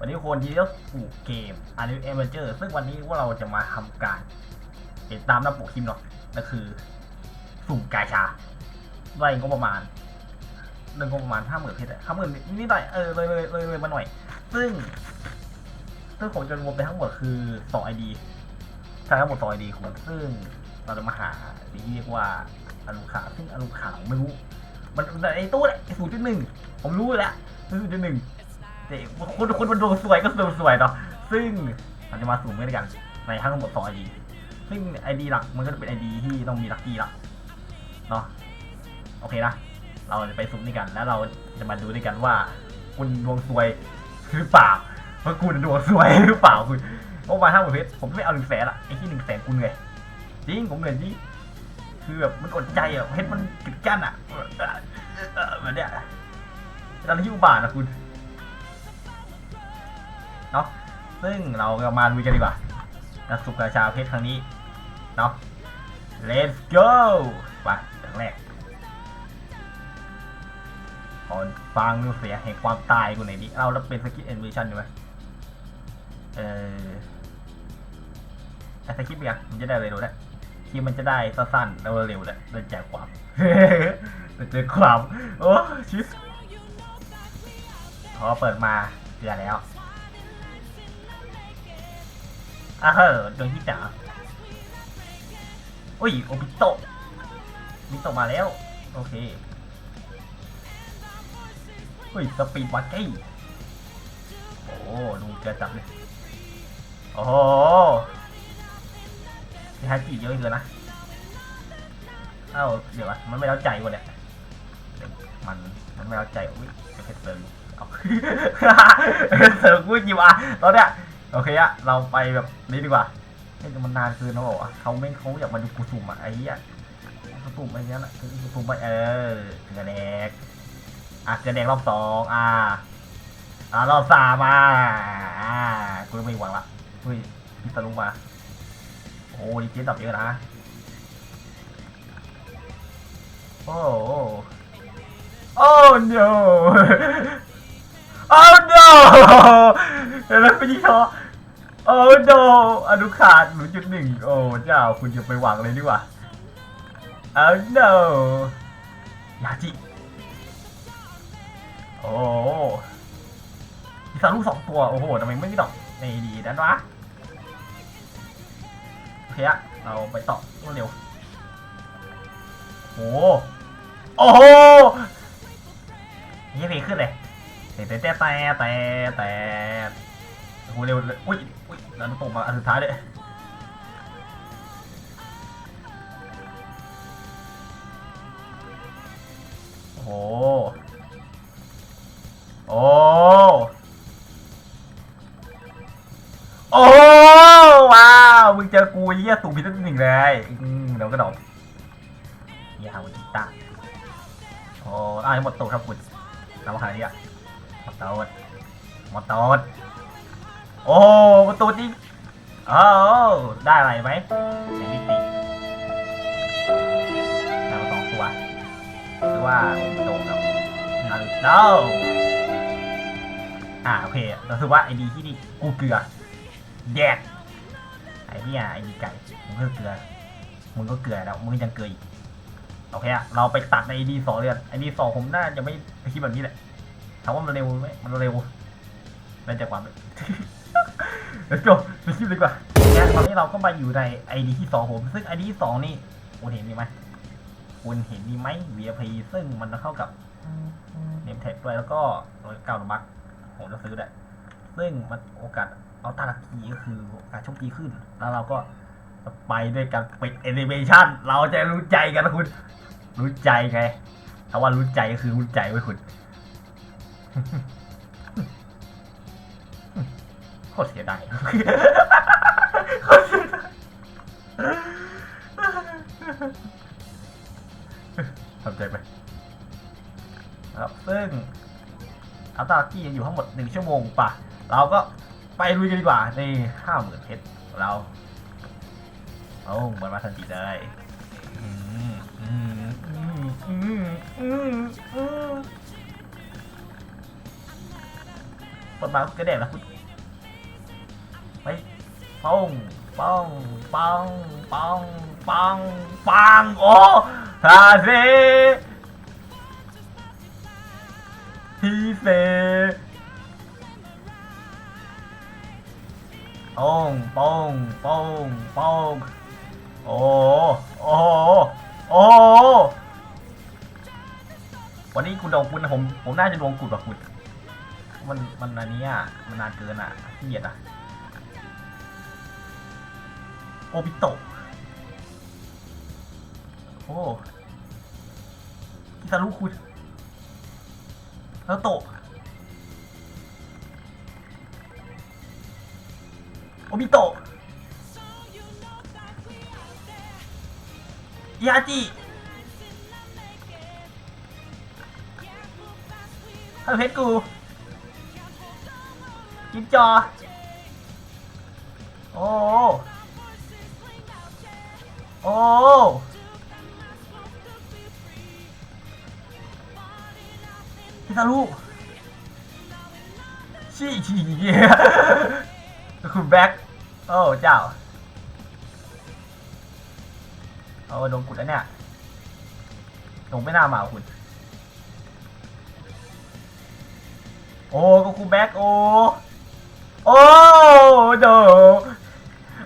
วันนี้คนที่เลือกสู่เกม a n i m a v e n g e r ซึ่งวันนี้ว่าเราจะมาทำการติดตามหน้าปกคลิปเนาะนั่นคือสุ่มกาชาด้วยงบประมาณเรื่งงบประมาณห้าหมื่นเพชรห้าหมื่นนิดหน่อยเออเลยเลยเลยเลยมาหน่อย ซึ่ง ซึ่งผมจะรวมไปทั้งหมดคือสองไอดีใช้ทั้งหมดสองไอดีคุณซึ่งเราจะมาหาที่เรียกว่าอนุขาซึ่งอนุขาไม่รู้ มันมันไอตู้เลยศูนย์จุดหนึ่งผมรู้แล้วศูนย์จุดหนึ่ง แต่คุณคุณมันดวงสวยก็ดวงสวยเนาะซึ่งมันจะมาสุ่มกันด้วยกันในทั้งหมดสองไอดีซึ่งไอดีหลักมันก็จะเป็นไอดีที่ต้องมีลัคกี้ละเนาะโอเคนะ เราจะไปสุ่มด้วยกัน แล้วเราจะมาดูด้วยกันว่า คุณดวงสวยหรือเปล่าว่าคุณดวงสวยหรือเปล่าคุณโอ้มาห้าหมื่นเพชรผมไม่เอาหนึ่งแสนละไอ้ที่หนึ่งแสนคุณเหนื่อยจริงผมเหนื่อยจริงคือแบบมันอดใจอะเพชรมันกิดกั้นอะแบบเนี้ยตอนที่อุบาทนะคุณ เนาะซึ่งเราก็มาดูกันดีกว่านักสุกราชาเพชรครั้งนี้เนาะ let's go ไปอย่างแรกขอนฟังดูเสียงแห่งความตายกูหน่อยดิเราแล้วเป็นสกิทแอนิเมชันดีไหมเออแต่สกิปยังมันจะได้เร็วๆนะที่มันจะได้สั้นๆแล้วเร็วๆเลยได้ใจความได้ใจความโอ้ชิสพอเปิดมาเดือแล้ว อะเฮ้อโดนที่จ๋าอุ้ย โอบิโตะโอบิโตะมาแล้ว โอเคอุ้ย สปีดวัดกี้โอ้ดูเกิดจับเลย โอ้โหมีฮาจิเยอะเกินนะ เอ้า เดี๋ยววะ มันไม่แล้วใจวะเนี่ย มัน มันไม่แล้วใจอุ้ยเพชรเซิร์เอาเซิร์กูยิวอะตอนเนี้ย โอเคอะเราไปแบบนี้ดีกว่าเฮ้ยมันนานเกินนะบอกว่าเขาไม่เขาอยากมาดูกูสุ่มอะไอ้เหี้ยกูสุ่มไปเนี้ยแหละกูสุ่มไปเออเกลือแดงอะเกลือแดงรอบสองอะอะรอบสามอะอ่ากูไม่หวังละเฮ้ยพี่ตะลุงมาโอ้ดีเจดับเยอะนะโอ้โหโอ้ no โอ้ no เห็นไหมพี่ชอโอ้ no อนุขาดหนูจุดหนึ่งโอ้เจ้าคุณจะไปหวังเลยดีกว่าโอ้ no ยาจิโอ้มีสาลูกสองตัว โอ้โหทำไมไม่มีดอกในดีนั่นวะโอเคอะเราไปต่อรวดเร็วโอ้โหโอ้โหยี่เพขึ้นเลย แต่แต่แต่แต่แต่แต่โอ้โหเร็วอุ้ยอุ้ยแล้วตกมาอันสุดท้ายเลยโอ้โอ้โอ้ว้าวมึงเจอกูเยี่ยสูงพิษตั้งหนึ่งเลยอืมเดี๋ยวก็ดอกยาวันที่ตั้งโอ้อ่าหมดตัวครับคุณทำขนาดนี้อะ ตูดหมดตูดโอ้มดตูดจริงโอ้ได้อะไรไหมเสียงมิติได้มาสองตัวคือว่าโดนแล้วนั่นเด้าอ่าโอเคเราถือว่าไอดีที่นี่กูเกลือแดกไอ้เนี่ยไอ้ดีไก่มึงก็เกลือมึงก็เกลือแล้วมึงยังเกลืออีกโอเคอะเราไปตัดในไอดีสองเดือนไอดีสองผมน่าจะไม่คิดแบบนี้แหละ ถามว่ามันเร็วไหมมันเร็วได้จากความ Let's go ไปคลิปเลยดีกว่าเนี่ยตอนนี้เราก็มาอยู่ในไอดีที่สองผม ซึ่งไอดีที่สองนี่คุณเห็นมีไหมคุณเห็นมีไหม VIP ซึ่งมันจะเข้ากับเนมแท็กด้วยแล้วก็ร้อยเก้าดบักผมจะซื้อได้ซึ่งมันโอกาสเอาตาลักกีก็คือโอกาสโชคดีขึ้น แล้วเราก็ไปด้วยกันปิดแอนิเมชันเราจะรู้ใจกันนะคุณ รู้ใจไงถ้าว่ารู้ใจก็คือรู้ใจไว้คุณ โคตรเสียดายโคตรเสียดายทำใจไปครับซึ่งอัลตรากี้อยู่ทั้งหมดหนึ่งชั่วโมงป่ะ เราก็ไปลุยกันดีกว่าในห้าหมื่นเพชรเราเอาเหมือนมาทันทีได้อืมอืมอืมอืมอืม เปิดมาก็แดกแล้วคุณไปป้องป้องป้องป้องป้องปังโอ้ฮาเซฮีเซป้องป้องป้องป้องโอ้โอ้โอ้วันนี้คุณดองคุณนะผมผมน่าจะดวงกุดแบบคุณ มันมันอันนี้อะมันนานเกินอะเกียจอะโอปิโตะโอ้คิซารุคุณแล้วโตะโอปิโตะยาจิฮัลโหลเพชรกู กินจอ โอ้ โอ้ พิซารุชี้ชี้เหี้ยคุณแบ็คโอ้เจ้าโอ้โดนกุดแล้วเนี่ยลงไม่น่ามาคุณ โอ้ก็คูแบ็กโอ้ โอ้โด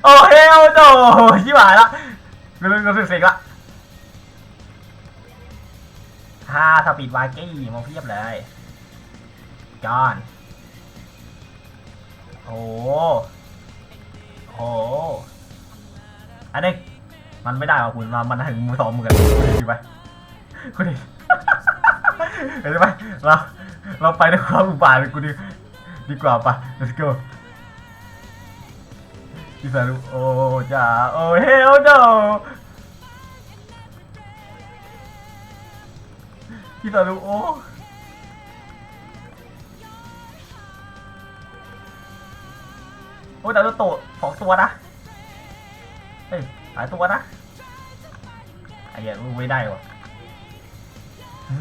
โอ้เฮลโดชิบหายละกูรู้กูรู้สึกเซ็งละฮ่าสปีดวากี้มาเพียบเลยจอนโอ้โอ้อันนี้มันไม่ได้หรอกคุณมันมันถึงมือสองมือกันคุณดูไปคุณดิเห็นไหมเราเราไปด้วยความอุบาทเลยกูดิ ดีกว่าปะ let's go พี่สารุโอ้จ้าโอ้เฮลโดพี่สารุโอ้โอ้ดาวโตสองตัวนะ เฮ้ยหลายตัวนะไอ้เหี้ยรู้ไม่ได้วะอื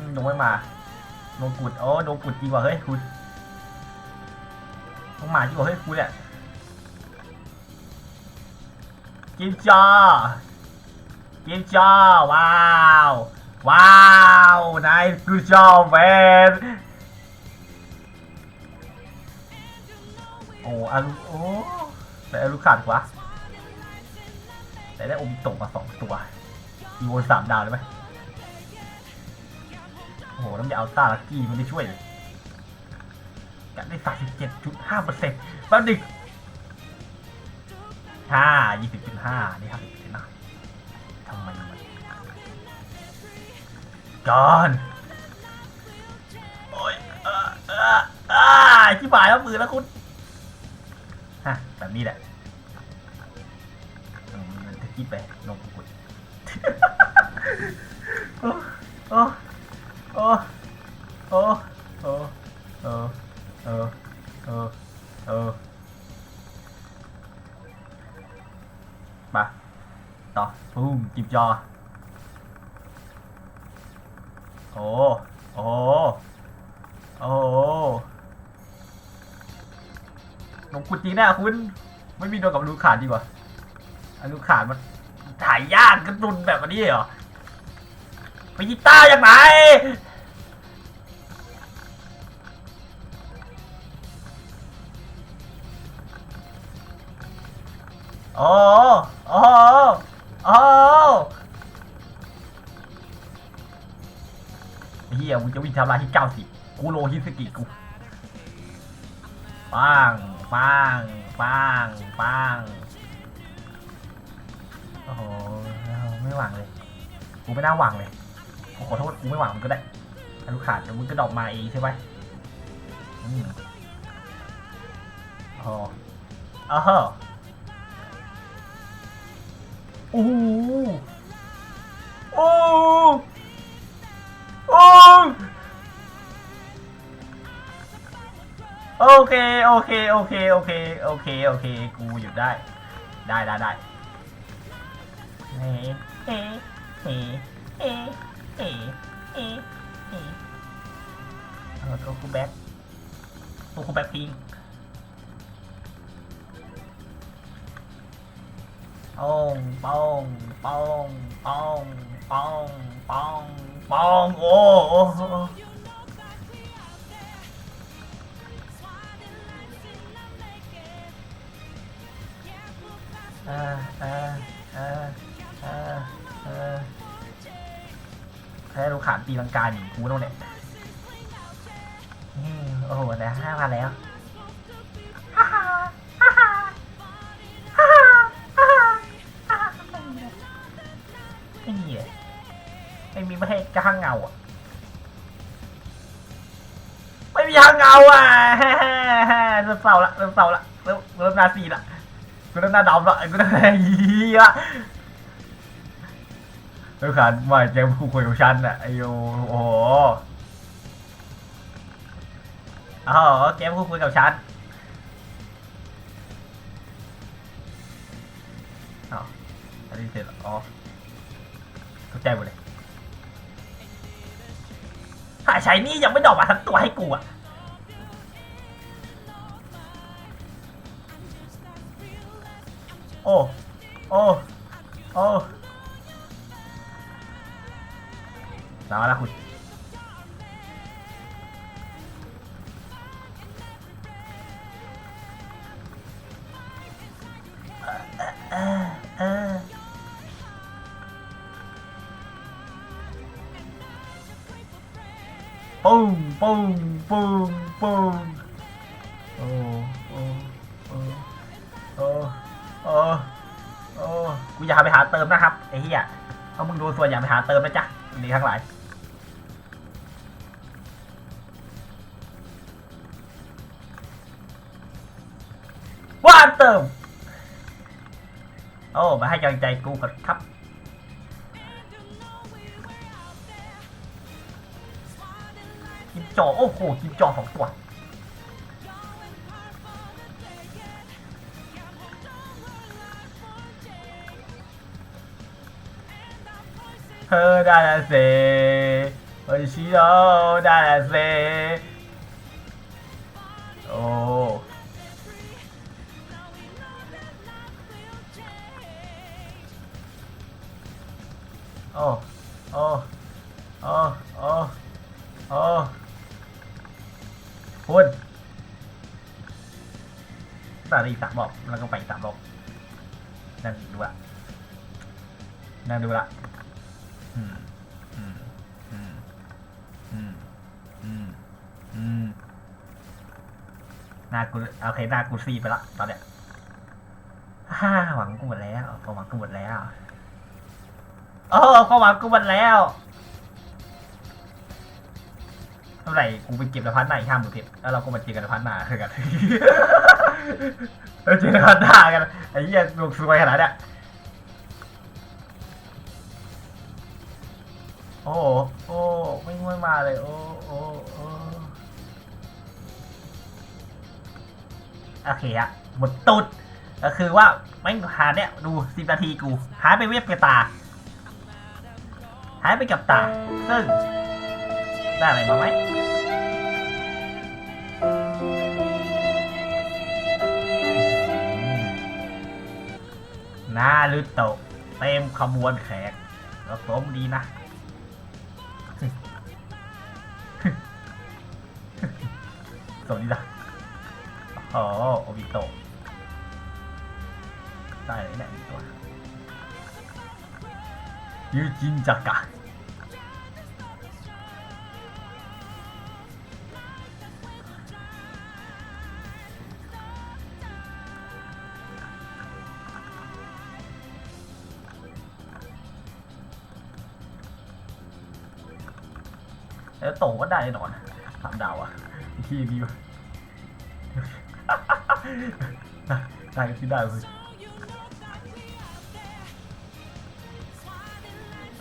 มลงไม่มาลงกุดโอ้ลงกุดจริงว่ะเฮ้ยคุณ ลงหมาจริงว่ะเฮ้ยคุณเนี่ยกินจอกินจอว้าวว้าวนายกูจอแมนโอ้อารุโอ้แต่อารุขาดกว่าแต่ได้โอมตะมาสองตัวอีโวสามดาวเลยไหมโอ้โหน้ำยาอัลตาลักกี้มันได้ช่วยเลย กันได้สามสิบเจ็ดจุดห้าเปอร์เซ็นต์แป๊บนึงห้ายี่สิบจุดห้านี่ครับนะทำไมมันก่อนโอ้ยเออเออเออที่บ่ายแล้วมือแล้วคุณฮะแบบนี้แหละจะคิดไปลงกุดโอ้โอ้โอ้โอ้โอ้ ออเออเออเออมาต่อปุ้มจิบจอโอ้โอ้โอ้ลงกุดจริงแน่คุณ ไม่มีโดนกับลูกขาดดีกว่าอันลูกขาดมันถ่ายยากกระตุนแบบนี้เหรอไปกีต้าอย่างไห โอ้โอ้โอ้เฮียมึงจะวิ่งทำลายที่เก้าสิบกูโลฮิสกิกูปังปังปังปังโอ้โหไม่หวังเลย กูไม่น่าหวังเลยกูขอโทษกูไม่หวังมึงก็ได้อนุขาดเดี๋ยวมึงก็ดอกมาเองใช่ไหมอืมอ๋ออ๋อฮะ โอ้โหโอ้โอ้โอเค โอเค โอเค โอเค โอเค โอเค กูหยุดได้ ได้ได้ได้เฮ้เฮ้เฮ้เฮ้เฮ้เฮ้เฮ้เอาตัวกูแบ็คเตัวคุณแบ็คพิง ป้องป้องป้องป้องป้องป้องป้องโอ้โอ้โอ้เออเออเออเออเออแค่ลูกขานตีลังกาหนีกูแล้วเนี่ยโอ้โหแต่ห้าพันแล้ว ไม่ให้กระทั่งเงาอะ ไม่มีทางเงาอะเริ่มเศร้าละเริ่มเศร้าละเริ่มเริ่มหนาซีละกูต้องหน้าดำละกูต้องหน้าเหี้ยแล้วขานมาเจอผู้คุยกับฉันอะไอ้โยโอ้โหอ๋อเกมผู้คุยกับฉันอ๋ออันนี้เสร็จแล้วอ๋อเข้าใจหมดเลย หายใช้นี่ยังไม่ดอกมาทั้งตัวให้กูอะโอ้ โอ้ โอ้มาแล้วคุณ ปุ้งปุ้งปุ้งโอ้โอ้โอ้โอ้โอ้โอ้กูอย่าไปหาเติมนะครับไอ้เหี้ยเอามึงดูส่วนอย่าไปหาเติมนะจ๊ะดีทั้งหลายว่าเติม โอ้มาให้กำลังใจกูก่อนครับ จอโอ้โหกิมจอสองตัวเธอได้ละเซโอชิโร่ได้ละเซโอ้โอ้โอ้โอ้โอ้โอ้ คุณสารีสามรอบแล้วก็ไปอีกสามรอบนั่งดูละนั่งดูละอืมอืมอืมอืมอืมอืมหน้ากูโอเคหน้ากูซีไปละตอนเนี้ยฮ่าหวังกูหมดแล้วความหวังกูหมดแล้วโอ้ความหวังกูหมดแล้ว ท่าไหร่กูไปเก็บละพันหน้าอีกห้าหมื่นเพชรแล้วเราก็มาเจอกันละพันหน้าเท่ากันเราเจอละพันหน้ากันไอ้เหี้ยดวงสวยขนาดเนี้ยโอ้โหโอ้ไม่ไม่มาเลยโอ้โอ้โอ้โอเคอะหมดตุดก็คือว่าไม่หาเนี่ยดูสิบนาทีกู หายไปเว็บกับตา หายไปกับตา ซึ่ง ได้อะไรมาไหมนารุโตะเต็มขบวนแขกแล้วสมดีนะสวัสดีนะอ๋อโอบิโตะได้เลยเนี่ยตัวยูจินจักะ แล้วโตก็ได้แน่นอนสามดาวอะอีกทีดีวะได้ก็ที่ได้เลย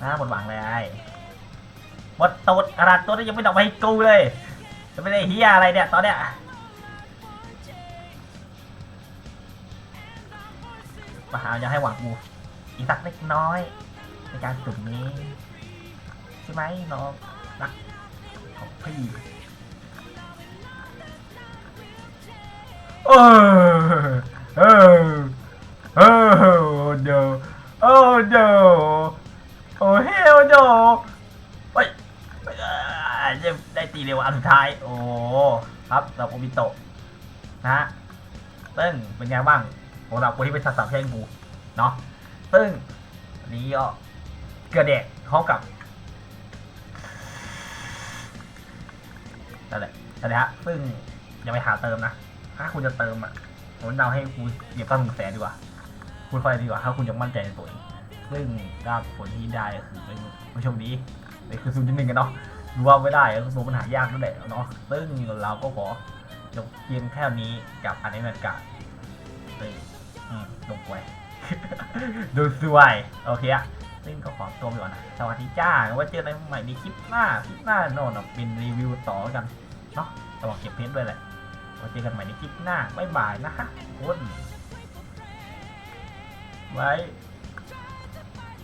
นะหมดหวังเลยหมดตูดขนาดตัวนี้ยังไม่ดอกมาให้กูเลยจะไม่ได้เฮียอะไรเนี่ยตอนเนี้ยมาหาอย่าให้หวังกูอีกสักเล็กน้อย ในการสุ่มนี้ ใช่ไหมน้องรัก ของพี่เออเออเออเดโอ้เดอโอ้เฮลโดเฮ้ยเอ่อจะได้ตีเร็วอันสุดท้าย โอ้ครับเราโอบิโตะนะฮะซึ่งเป็นไงบ้างสำหรับคนที่เป็นสัตว์สามแช่งกูเนาะซึ่งนี้ก็เกลือแดกพร้อมกับ นั่นแหละนั่ละฮะซึ่งอย่าไปหาเติมนะ ถ้าคุณจะเติมอะผมแนะนำให้คุณเหยียบตั้งหนึ่งแสนดีกว่า คุณค่อยดีกว่า ถ้าคุณยังมั่นใจในตัวเองซึ่งก็ผลที่ได้คือเป็นผู้โชมดีนี่คือศูนย์จุดหนึ่งกันเนาะรู้ว่าไม่ได้ก็ตัวปัญหายากนั่นแหละเนาะซึ่งเราก็ขอจบเกมแค่นี้กับอันนี้นาฬิกาเลยอืมลงไปดูสวย โอเคอะ ซึ่งก็ขอตัวไปก่อนนะสวัสดีจ้าไว้เจอกันใหม่ในคลิปหน้าคลิปหน้าโน่นเป็นรีวิวต่อกันเนาะระวังเก็บเพชรด้วยแหละไว้เจอกันใหม่ในคลิปหน้าบ๊ายบายนะฮะคุณไว้